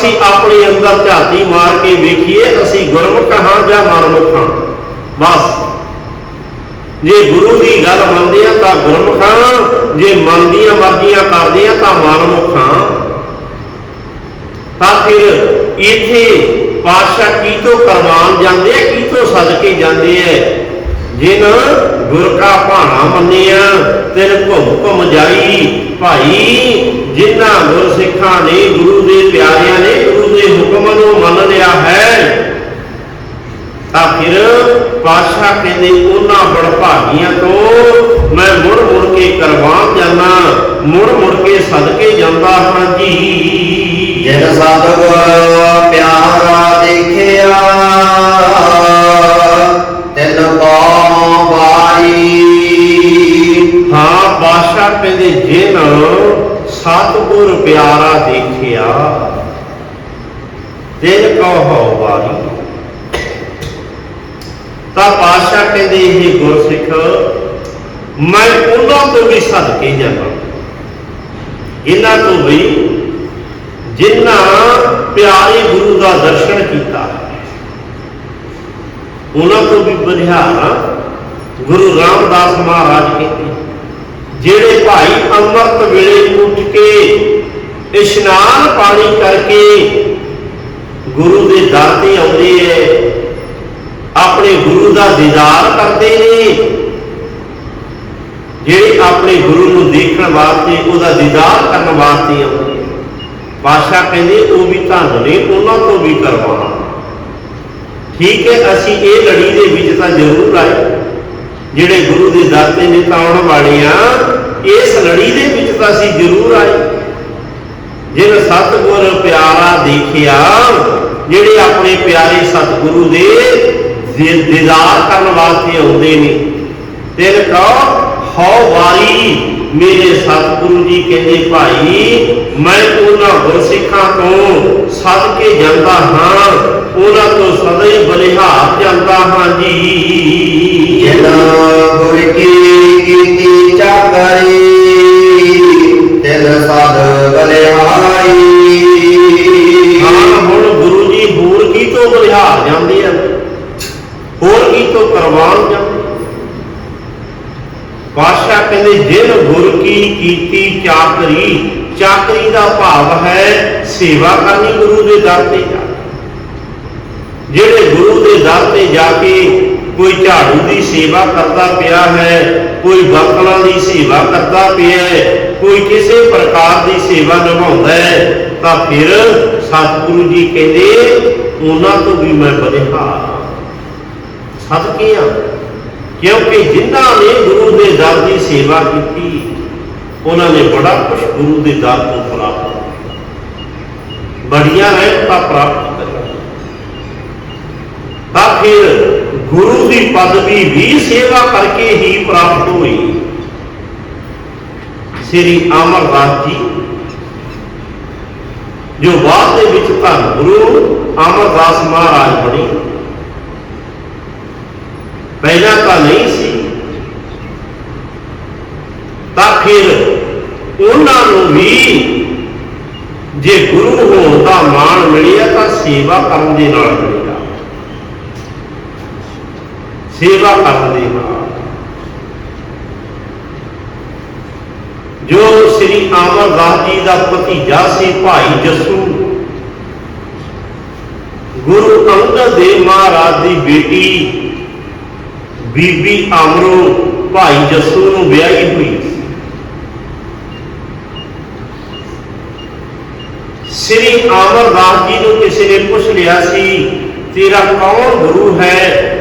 ਅਸੀਂ ਆਪਣੇ ਅੰਦਰ ਝਾਤੀ ਮਾਰ ਕੇ ਵੇਖੀਏ, ਅਸੀਂ ਗੁਰਮੁਖ ਹਾਂ ਜਾਂ ਮਨਮੁਖ ਹਾਂ? ਬਸ। ਜੇ ਗੁਰੂ ਦੀ ਗੱਲ ਮੰਨਦੇ ਆ ਤਾਂ ਗੁਰਮੁਖ ਹਾਂ, ਜੇ ਮਨ ਦੀਆਂ ਮਰਜ਼ੀਆਂ ਕਰਦੇ ਆ ਤਾਂ ਮਨਮੁਖ ਹਾਂ। ਤਾਂ ਫਿਰ ਇੱਥੇ ਪਾਤਸ਼ਾਹ ਕੀ ਤੋਂ ਕਰਵਾਨ ਜਾਂਦੇ ਆ, ਕੀ ਤੋਂ ਸਦਕੇ ਜਾਂਦੇ ਆ? ਜਿਨ ਗੁਰ ਕਾ ਭਾਣਾ ਮੰਨਿਆ, ਤਿਨ ਘੁੰਮ ਘੁੰਮ ਜਾਈ। ਭਾਈ, ਜਿਨ੍ਹਾਂ ਗੁਰ ਸਿੱਖਾਂ ਨੇ ਗੁਰੂ ਦੇ ਪਿਆਰਿਆਂ ਨੇ ਗੁਰੂ ਦੇ ਹੁਕਮ ਨੂੰ ਮੰਨ ਲਿਆ ਹੈ, ਤਾਂ ਫਿਰ ਪਾਤਸ਼ਾਹ ਕਹਿੰਦੇ, ਉਹਨਾਂ ਬੜਭਾਗੀਆਂ ਤੋਂ ਮੈਂ ਮੁੜ ਮੁੜ ਕੇ ਕਰਵਾਨ ਜਾਣਾ ਮੁੜ ਮੁੜ ਕੇ ਸਦਕੇ ਜਾਂਦਾ ਹਾਂ ਜੀ। ਜਿਨ ਸਤਿਗੁਰ ਪਿਆਰਾ ਦੇਖਿਆ ਜਿਨ ਸਤਿਗੁਰ ਪਿਆਰਾ ਦੇਖਿਆ ਦਿਲ ਕੋ ਹੋ ਵਾਰੀ। ਤਾਂ ਬਾਦਸ਼ਾਹ ਕਹਿੰਦੇ ਇਹ ਗੁਰਸਿੱਖ, ਮੈਂ ਉਹਨਾਂ ਤੋਂ ਵੀ ਸਦਕੇ ਜਾਵਾਂ। ਇਹਨਾਂ ਤੋਂ ਵੀ ਜਿਨ੍ਹਾਂ ਪਿਆਰੇ ਗੁਰੂ ਦਾ ਦਰਸ਼ਨ ਕੀਤਾ। ਉਹਨਾਂ ਤੋਂ ਵੀ ਬਧਿਆਰਾ ਗੁਰੂ ਰਾਮਦਾਸ ਮਹਾਰਾਜ ਕਹਿੰਦੇ ਜਿਹੜੇ ਭਾਈ ਅੰਮ੍ਰਿਤ ਵੇਲੇ ਉੱਠ ਕੇ ਇਸ਼ਨਾਨ ਪਾਣੀ ਕਰਕੇ ਗੁਰੂ ਦੇ ਦਰ ਤੇ ਆਉਂਦੇ ਐ, ਆਪਣੇ ਗੁਰੂ ਦਾ ਦੀਦਾਰ ਕਰਦੇ ਨੇ। ਜਿਹੜੇ ਆਪਣੇ ਗੁਰੂ ਨੂੰ ਦੇਖਣ ਵਾਸਤੇ, ਉਹਦਾ ਦੀਦਾਰ ਕਰਨ ਵਾਸਤੇ ਆਉਂਦੇ ਨੇ। ਪਾਸ਼ਾ ਕਹਿੰਦੇ, ਉਹ ਵੀ ਧੰਨ ਨੇ ਉਹਨਾਂ ਤੋਂ ਵੀ ਕਰਵਾਉਣਾ ਠੀਕ ਹੈ ਅਸੀਂ ਇਹ ਲੜੀ ਦੇ ਵਿੱਚ ਤਾਂ ਜ਼ਰੂਰ ਆਏ। ਜਿਹੜੇ ਗੁਰੂ ਦੇ ਦਰ ਤੇ ਨਿਤ ਆਉਣ ਵਾਲੇ ਇਸ ਲੜੀ ਦੇ ਵਿੱਚ ਤਾਂ ਅਸੀਂ ਜ਼ਰੂਰ ਆਏ। ਜਿਨ ਸਤਿਗੁਰ ਪਿਆਰਾ ਦੇਖਿਆ, ਜਿਹੜੇ ਆਪਣੇ ਪਿਆਰੇ ਸਤਿਗੁਰੂ ਦੇ ਦੀਦਾਰ ਕਰਨ ਵਾਸਤੇ ਆਉਂਦੇ ਨੇ। ਤੇਰੇ ਕਹੋ ਹਉ ਵਾਰੀ ਮੇਰੇ ਸਤਿਗੁਰੂ ਜੀ ਕਹਿੰਦੇ, ਭਾਈ, ਮੈਂ ਉਹਨਾਂ ਗੁਰਸਿੱਖਾਂ ਤੋਂ ਸਦਕੇ ਜਾਂਦਾ ਹਾਂ, ਉਹਨਾਂ ਤੋਂ ਸਦਾ ਹੀ ਬਲਿਹਾਰ ਜਾਂਦਾ ਹਾਂ ਜੀ। ਜਿਨ ਗੁਰ ਕੀ ਕੀਤੀ ਚਾਕਰੀ, ਤਿਨ ਸਦ ਬਲਿਹਾਰੀ ਕਹਿੰਦੇ, ਜਿਨ ਗੁਰ ਕੀ ਕੀਤੀ ਚਾਕਰੀ ਚਾਕਰੀ ਦਾ ਭਾਵ ਹੈ ਸੇਵਾ ਕਰਨੀ ਗੁਰੂ ਦੇ ਦਰ ਤੇ ਜਾ ਜਿਹੜੇ ਗੁਰੂ ਦੇ ਦਰ ਤੇ ਜਾ ਕੇ ਕੋਈ ਝਾੜੂ ਦੀ ਸੇਵਾ ਕਰਦਾ ਪਿਆ ਹੈ, ਕੋਈ ਬਰਤਨਾਂ ਦੀ ਸੇਵਾ ਕਰਦਾ ਪਿਆ ਹੈ, ਕੋਈ ਕਿਸੇ ਪ੍ਰਕਾਰ ਦੀ ਸੇਵਾ ਨਿਭਾਉਂਦਾ ਹੈ, ਤਾਂ ਫਿਰ ਸਤਿਗੁਰੂ ਜੀ ਕਹਿੰਦੇ, ਉਹਨਾਂ ਤੋਂ ਵੀ ਮੈਂ ਬਲਿਹਾਰ ਹਾਂ। ਸਦਕੇ ਆ ਕਿਉਂਕਿ ਜਿਨ੍ਹਾਂ ਨੇ ਗੁਰੂ ਦੇ ਦਰ ਦੀ ਸੇਵਾ ਕੀਤੀ, ਉਹਨਾਂ ਨੇ ਬੜਾ ਕੁਝ ਗੁਰੂ ਦੇ ਦਰ ਤੋਂ ਪ੍ਰਾਪਤ ਬੜੀਆਂ ਰਹਿਮਤਾਂ ਪ੍ਰਾਪਤ ਕਰੀਆਂ ਤਾਂ ਫਿਰ ਗੁਰੂ ਦੀ ਪਦਵੀ ਵੀ ਸੇਵਾ ਕਰਕੇ ਹੀ ਪ੍ਰਾਪਤ ਹੋਈ। ਸ੍ਰੀ ਅਮਰਦਾਸ ਜੀ, ਜੋ ਬਾਅਦ ਦੇ ਵਿੱਚ ਧੰਨ ਗੁਰੂ ਅਮਰਦਾਸ ਮਹਾਰਾਜ ਬਣੇ। ਪਹਿਲਾਂ ਨਹੀਂ ਸੀ। ਤਾਂ ਫਿਰ ਉਹਨਾਂ ਨੂੰ ਵੀ ਜੇ ਗੁਰੂ ਹੋਣ ਦਾ ਮਾਣ ਮਿਲਿਆ ਤਾਂ ਸੇਵਾ ਕਰਨ ਦੇ ਨਾਲ ਮਿਲਿਆ। ਸੇਵਾ ਕਰਨ ਦੇ ਨਾਲ। ਜੋ ਸ੍ਰੀ ਅਮਰਦਾਸ ਜੀ ਦਾ ਭਤੀਜਾ ਸੀ ਭਾਈ ਜੱਸੂ, ਗੁਰੂ ਅੰਗਦ ਦੇਵ ਮਹਾਰਾਜ ਦੀ ਬੇਟੀ ਬੀਬੀ ਅਮਰੋ ਭਾਈ ਜੱਸੂ ਨੂੰ ਵਿਆਹੀ ਹੋਈ ਸੀ। ਸ੍ਰੀ ਅਮਰਦਾਸ ਜੀ ਨੂੰ ਕਿਸੇ ਨੇ ਪੁੱਛ ਲਿਆ ਸੀ, ਤੇਰਾ ਕੌਣ ਗੁਰੂ ਹੈ?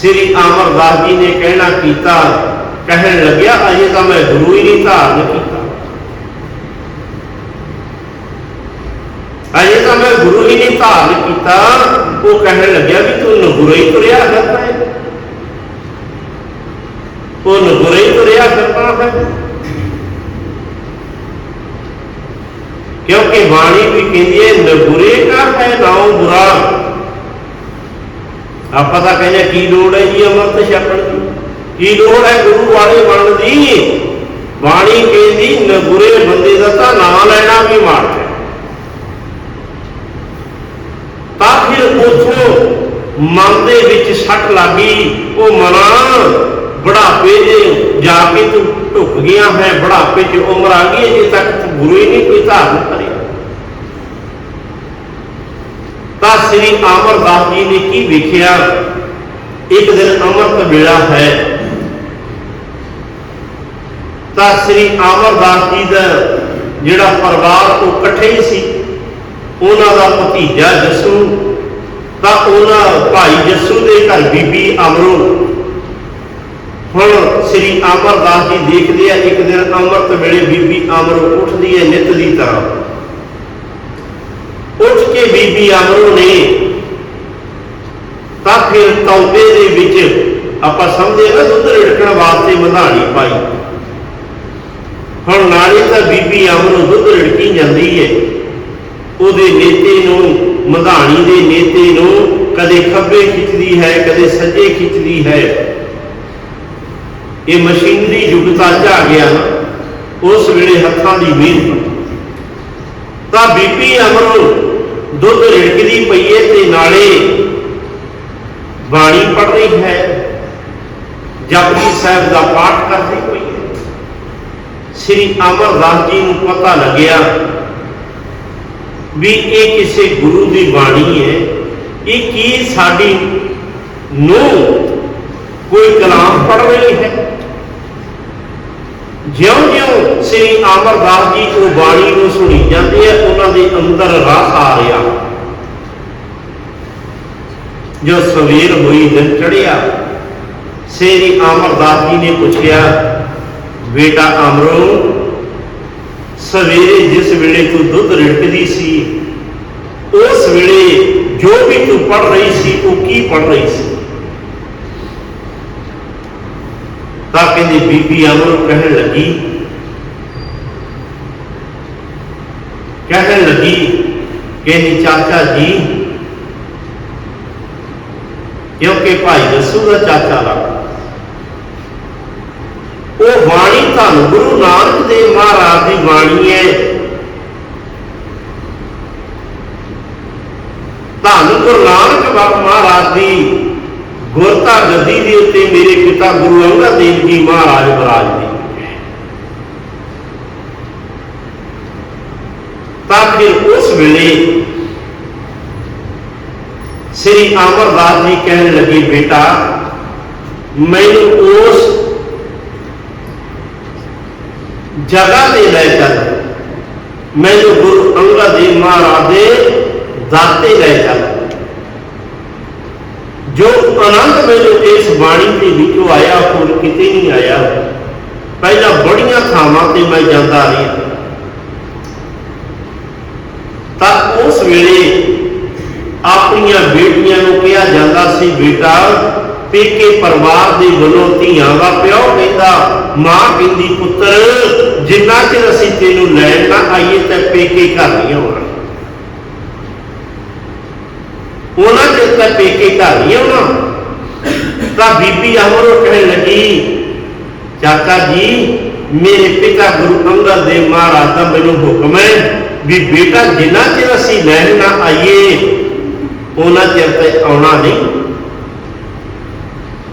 ਸ੍ਰੀ ਅਮਰਦਾਸ ਜੀ ਨੇ ਕਹਿਣਾ ਕੀਤਾ, ਕਹਿਣ ਲੱਗਿਆ, ਅਜੇ ਤਾਂ ਮੈਂ ਗੁਰੂ ਹੀ ਨਹੀਂ ਧਾਰਨ ਕੀਤਾ। ਅਜੇ ਤਾਂ ਮੈਂ ਗੁਰੂ ਹੀ ਨਹੀਂ ਧਾਰਨ ਕੀਤਾ। ਉਹ ਕਹਿਣ ਲੱਗਿਆ ਵੀ ਤੂੰ ਨਗੁਰੇ ਹੀ ਤੁਰਿਆ ਫਿਰਦਾ ਹੈ ਉਹ ਨਗੁਰੇ ਹੀ ਤੁਰਿਆ ਫਿਰਦਾ ਹੈ। ਕਿਉਂਕਿ ਬਾਣੀ ਵੀ ਕਹਿੰਦੀ ਹੈ ਨਗੁਰੇ ਕਾ ਹੈ ਨਾਉ ਬੁਰਾ। ਆਪਾਂ ਤਾਂ ਕਹਿੰਦੇ ਕੀ ਲੋੜ ਹੈ ਜੀ ਅਮਰਤ ਛਕਣ ਦੀ? ਕੀ ਲੋੜ ਹੈ ਗੁਰੂ ਵਾਲੇ ਬਣਨ ਦੀ? ਬਾਣੀ ਕਹਿੰਦੀ, ਨਗੁਰੇ ਬੰਦੇ ਦਾ ਤਾਂ ਨਾਂ ਲੈਣਾ ਵੀ ਮਾਰ ਹੈ ਮਨ ਦੇ ਵਿੱਚ ਸੱਟ ਲੱਗੀ, ਉਹ ਮਨਾ, ਬੁਢਾਪੇ ਦੇ ਜਾ ਕੇ ਤੂੰ ਢੁੱਕ ਗਿਆ ਹੈ, ਬੁਢਾਪੇ 'ਚ ਉਮਰ ਆ ਗਈ ਜੇ ਤੱਕ ਤੂੰ ਗੁਰੂ ਹੀ ਨਹੀਂ, ਕੋਈ ਧਾਰਨ ਕਰਿਆ ਤਾਂ ਸ੍ਰੀ ਅਮਰਦਾਸ ਜੀ ਨੇ ਕੀ ਵੇਖਿਆ? ਇੱਕ ਦਿਨ ਅੰਮ੍ਰਿਤ ਵੇਲਾ ਹੈ। ਤਾਂ ਸ੍ਰੀ ਅਮਰਦਾਸ ਜੀ ਦਾ ਜਿਹੜਾ ਪਰਿਵਾਰ ਉਹ ਇਕੱਠੇ ਹੀ ਸੀ, ਉਹਨਾਂ ਦਾ ਭਤੀਜਾ ਜੱਸੂ ਤਾਂ ਉਹਨਾਂ ਭਾਈ ਜੱਸੂ ਦੇ ਘਰ ਬੀਬੀ ਅਮਰੋ ਹੁਣ ਸ੍ਰੀ ਅਮਰਦਾਸ ਜੀ ਦੇਖਦੇ ਆ, ਇੱਕ ਦਿਨ ਅੰਮ੍ਰਿਤ ਵੇਲੇ ਬੀਬੀ ਅਮਰੋ ਉੱਠਦੀ ਹੈ ਨਿਤ ਦੀ ਤਰ੍ਹਾਂ। ਉੱਠ ਕੇ ਬੀਬੀ ਅਮਰੋ ਨੇ ਤਾਂ ਫਿਰ ਤੌਬੇ ਦੇ ਵਿੱਚ ਆਪਾਂ ਸਮਝੇ ਨਾ, ਦੁੱਧ ਰਿੜਕਣ ਵਾਸਤੇ ਮਧਾਣੀ ਪਾਈ। ਹੁਣ ਨਾਲੇ ਤਾਂ ਬੀਬੀ ਅਮਰੋ ਦੁੱਧ ਰਿੜਕੀ ਜਾਂਦੀ ਹੈ। ਉਹਦੇ ਨੇਤੇ ਨੂੰ ਮਧਾਣੀ ਦੇ ਨੇਤੇ ਨੂੰ ਕਦੇ ਖੱਬੇ ਖਿੱਚਦੀ ਹੈ, ਕਦੇ ਸੱਜੇ ਖਿੱਚਦੀ ਹੈ। ਇਹ ਮਸ਼ੀਨਰੀ ਯੁੱਗ ਤਾਂ ਆ ਗਿਆ। ਉਸ ਵੇਲੇ ਹੱਥਾਂ ਦੀ ਮਿਹਨਤ। ਤਾਂ ਬੀਬੀ ਅਮਰੋ ਦੁੱਧ ਰਿੜਕਦੀ ਪਈ ਏ ਤੇ ਨਾਲੇ ਬਾਣੀ ਪੜ ਰਹੀ ਹੈ। ਜਪਜੀ ਸਾਹਿਬ ਦਾ ਪਾਠ ਕਰਦੀ ਪਈ ਹੈ ਸ੍ਰੀ ਅਮਰਦਾਸ ਜੀ ਨੂੰ ਪਤਾ ਲੱਗਿਆ ਵੀ ਇਹ ਕਿਸੇ ਗੁਰੂ ਦੀ ਬਾਣੀ ਹੈ। ਇਹ ਕੀ ਸਾਡੀ ਨੂੰ ਕੋਈ ਕਲਾਮ ਪੜ ਰਹੀ ਹੈ? ਜਿਉਂ-ਜਿਉਂ ਸ੍ਰੀ ਅਮਰਦਾਸ ਜੀ ਉਹ ਬਾਣੀ ਨੂੰ ਸੁਣੀ ਜਾਂਦੇ ਆ, ਉਹਨਾਂ ਦੇ ਅੰਦਰ ਰਸ ਆ ਰਿਹਾ। ਜੋ ਸਵੇਰ ਹੋਈ, ਦਿਨ ਚੜਿਆ ਸ੍ਰੀ ਅਮਰਦਾਸ ਜੀ ਨੇ ਪੁੱਛਿਆ, ਬੇਟਾ ਅਮਰੋ ਸਵੇਰੇ ਜਿਸ ਵੇਲੇ ਤੂੰ ਦੁੱਧ ਰਿੜਕਦੀ ਸੀ, ਉਸ ਵੇਲੇ ਜੋ ਵੀ ਤੂੰ ਪੜ ਰਹੀ ਸੀ, ਉਹ ਕੀ ਪੜ ਰਹੀ ਸੀ? ਤਾਂ ਕਹਿੰਦੀ, ਬੀਬੀ ਅਮਰ ਕਹਿਣ ਲੱਗੀ ਕਹਿਣ ਲੱਗੀ, ਕਹਿੰਦੀ, ਚਾਚਾ ਜੀ, ਕਿਉਂਕਿ ਭਾਈ ਜੱਸੂ ਦਾ ਚਾਚਾ ਲੱਗਦਾ ਉਹ ਬਾਣੀ ਧੰਨ ਗੁਰੂ ਨਾਨਕ ਦੇਵ ਮਹਾਰਾਜ ਦੀ ਬਾਣੀ ਹੈ। ਧੰਨ ਗੁਰੂ ਨਾਨਕ ਬਾਬਾ ਮਹਾਰਾਜ ਦੀ ਗੁਰਤਾ ਗੱਦੀ ਦੇ ਉੱਤੇ ਮੇਰੇ ਪਿਤਾ ਗੁਰੂ ਅੰਗਦ ਦੇਵ ਜੀ ਮਹਾਰਾਜ ਬਰਾਜਦੇ। ਤਾਂ ਫਿਰ ਉਸ ਵੇਲੇ ਸ੍ਰੀ ਅਮਰਦਾਸ ਜੀ ਕਹਿਣ ਲੱਗੇ, ਬੇਟਾ, ਮੈਨੂੰ ਉਸ ਜਗ੍ਹਾ ਤੇ ਲੈ ਚੱਲ। ਮੈਨੂੰ ਗੁਰੂ ਅੰਗਦ ਦੇਵ ਮਹਾਰਾਜ ਦੇ ਦਾਤੇ ਲੈ ਚੱਲ। ਜੋ ਆਨੰਦ ਮੈਨੂੰ ਇਸ ਬਾਣੀ ਦੇ ਵਿੱਚੋਂ ਆਇਆ ਹੋਰ ਕਿਤੇ ਨਹੀਂ ਆਇਆ। ਪਹਿਲਾਂ ਬੜੀਆਂ ਥਾਵਾਂ ਤੇ ਮੈਂ ਜਾਂਦਾ ਰਿਹਾ। ਤਾਂ ਉਸ ਵੇਲੇ ਆਪਣੀਆਂ ਬੇਟੀਆਂ ਨੂੰ ਕਿਹਾ ਜਾਂਦਾ ਸੀ, ਬੇਟਾ, ਪੇਕੇ ਪਰਿਵਾਰ ਦੇ ਵੱਲੋਂ ਧੀਆਂ ਦਾ ਪਿਓ ਕਹਿੰਦਾ, ਮਾਂ ਕਹਿੰਦੀ, ਪੁੱਤਰ ਜਿੰਨਾ ਚਿਰ ਅਸੀਂ ਤੈਨੂੰ ਲੈਣ ਨਾ ਆਈਏ ਤੇ ਪੇਕੇ ਘਰ ਨਹੀਂ ਆਉਣਾ। ਉਹਨਾਂ ਚਿਰ ਤਾਂ ਪੇਕੇ ਘਰ ਨਹੀਂ ਆਉਣਾ। ਤਾਂ ਬੀਬੀ ਅਮਰੋ ਕਹਿਣ ਲੱਗੀ, ਚਾਚਾ ਜੀ, ਮੇਰੇ ਪਿਤਾ ਗੁਰੂ ਅੰਗਦ ਦੇਵ ਮਹਾਰਾਜ ਦਾ ਮੈਨੂੰ ਹੁਕਮ ਹੈ ਵੀ ਬੇਟਾ ਜਿੰਨਾ ਚਿਰ ਅਸੀਂ ਲੈਣ ਨਾ ਆਈਏ, ਉਹਨਾਂ ਚਿਰ ਤੇ ਆਉਣਾ ਨਹੀਂ।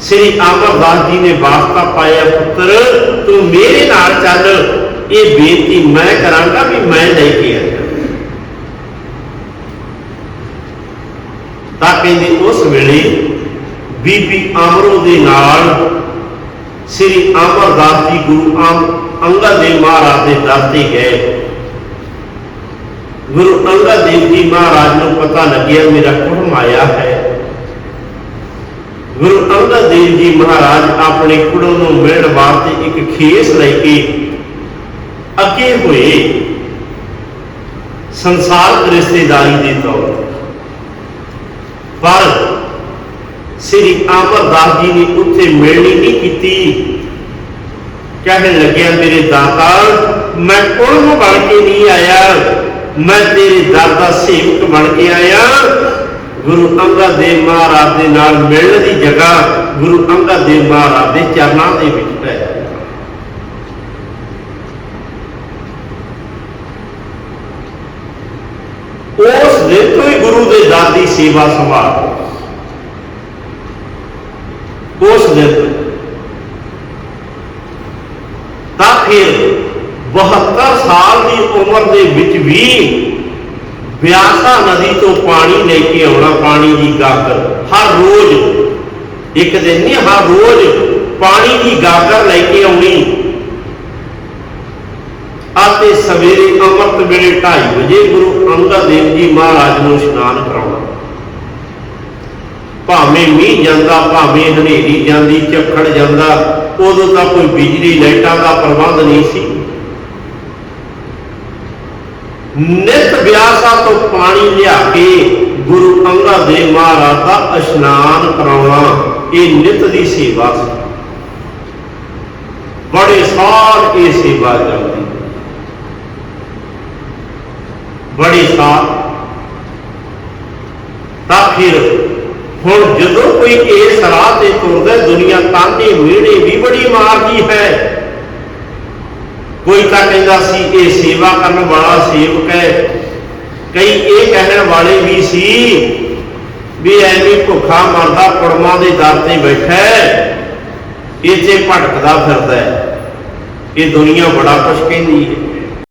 ਸ੍ਰੀ ਅਮਰਦਾਸ ਜੀ ਨੇ ਵਾਸਤਾ ਪਾਇਆ, ਪੁੱਤਰ, ਤੂੰ ਮੇਰੇ ਨਾਲ ਚੱਲ। ਇਹ ਬੇਨਤੀ ਮੈਂ ਕਰਾਂਗਾ ਵੀ ਮੈਂ ਲੈ ਕੇ ਆਇਆ। ਤਾਂ ਕਹਿੰਦੇ ਉਸ ਵੇਲੇ ਬੀਬੀ ਅਮਰੋ ਦੇ ਨਾਲ ਸ੍ਰੀ ਅਮਰਦਾਸ ਜੀ ਗੁਰੂ ਅੰ- ਅੰਗਦ ਦੇਵ ਮਹਾਰਾਜ ਦੇ ਦਾਤੇ ਗਏ। ਗੁਰੂ ਅੰਗਦ ਦੇਵ ਜੀ ਮਹਾਰਾਜ ਨੂੰ ਪਤਾ ਲੱਗਿਆ, ਮੇਰਾ ਕੁੜਮ ਆਇਆ ਹੈ। ਗੁਰੂ ਅੰਗਦ ਦੇਵ ਜੀ ਮਹਾਰਾਜ ਆਪਣੇ ਕੁੜਮ ਨੂੰ ਮਿਲਣ ਵਾਸਤੇ ਇੱਕ ਖੇਸ ਲੈ ਕੇ ਅੱਗੇ ਹੋਏ ਸੰਸਾਰਕ ਰਿਸ਼ਤੇਦਾਰੀ ਦੇ ਤੌਰ ਤੇ। ਪਰ ਸ੍ਰੀ ਅਮਰਦਾਸ ਜੀ ਨੇ ਉੱਥੇ ਮਿਲਣੀ ਨਹੀਂ ਕੀਤੀ। ਕਹਿਣ ਲੱਗਿਆ, ਮੇਰੇ ਦਾਤਾ, ਮੈਂ ਕੁਲਮ ਬਣ ਕੇ ਨਹੀਂ ਆਇਆ? ਮੈਂ ਤੇਰੇ ਦਰ ਦਾ ਸੇਵਕ ਬਣ ਕੇ ਆਇਆ। ਗੁਰੂ ਅੰਗਦ ਦੇਵ ਮਹਾਰਾਜ ਦੇ ਨਾਲ ਮਿਲਣ ਦੀ ਜਗ੍ਹਾ ਗੁਰੂ ਅੰਗਦ ਦੇਵ ਮਹਾਰਾਜ ਦੇ ਚਰਨਾਂ ਦੇ ਵਿੱਚ ਪੈ ਤੋਂ ਹੀ ਗੁਰੂ ਦੇ ਦਾਦੀ ਸੇਵਾ ਸੰਭਾਲ। ਉਸ ਦਿਨ ਤਾਂ ਫਿਰ 72 ਸਾਲ ਦੀ ਉਮਰ ਦੇ ਵਿੱਚ ਵੀ ਵਿਆਸਾ ਨਦੀ ਤੋਂ ਪਾਣੀ ਲੈ ਕੇ ਆਉਣਾ ਪਾਣੀ ਦੀ ਗਾਗਰ। ਹਰ ਰੋਜ਼, ਇੱਕ ਦਿਨ ਨਹੀਂ, ਹਰ ਰੋਜ਼ ਪਾਣੀ ਦੀ ਗਾਗਰ ਲੈ ਕੇ ਆਉਣੀ। ਸਵੇਰੇ ਅੰਮ੍ਰਿਤ ਵੇਲੇ 2:30 ਵਜੇ ਗੁਰੂ ਅੰਗਦ ਦੇਵ ਜੀ ਮਹਾਰਾਜ ਨੂੰ ਇਸ਼ਨਾਨ ਕਰਾਉਣਾ। ਭਾਵੇਂ ਮੀਂਹ ਜਾਂਦਾ, ਭਾਵੇਂ ਹਨੇਰੀ ਜਾਂਦੀ, ਝੱਖੜ ਜਾਂਦਾ, ਉਦੋਂ ਤਾਂ ਕੋਈ ਬਿਜਲੀ, ਲਾਈਟਾਂ ਦਾ ਪ੍ਰਬੰਧ ਨਹੀਂ ਸੀ। ਨਿਤ ਵਿਆਸਾ ਤੋਂ ਪਾਣੀ ਲਿਆ ਕੇ ਗੁਰੂ ਅੰਗਦ ਦੇਵ ਮਹਾਰਾਜ ਦਾ ਇਸ਼ਨਾਨ ਕਰਾਉਣਾ, ਇਹ ਨਿਤ ਦੀ ਸੇਵਾ ਸੀ। ਬੜੇ ਸਾਲ ਇਹ ਸੇਵਾ ਚੱਲਦੀ ਬੜੇ ਸਾਲ ਤਾਂ ਫਿਰ ਹੁਣ ਜਦੋਂ ਕੋਈ ਇਸ ਰਾਹ ਤੇ ਤੁਰਦਾ ਦੁਨੀਆ ਤਾਨੇ ਮਿਹਣੇ ਵੀ ਬੜੀ ਮਾਰਦੀ ਹੈ। ਕੋਈ ਤਾਂ ਕਹਿੰਦਾ ਸੀ, ਇਹ ਸੇਵਾ ਕਰਨ ਵਾਲਾ ਸੇਵਕ ਹੈ। ਕਈ ਇਹ ਕਹਿਣ ਵਾਲੇ ਵੀ ਸੀ ਵੀ ਐਵੇਂ ਭੁੱਖਾ ਮਰਦਾ ਕੁੜਮਾਂ ਦੇ ਦਰ ਤੇ ਬੈਠਾ ਹੈ। ਇੱਥੇ ਭਟਕਦਾ ਫਿਰਦਾ ਇਹ ਦੁਨੀਆ ਬੜਾ ਕੁਛ ਕਹਿੰਦੀ ਹੈ।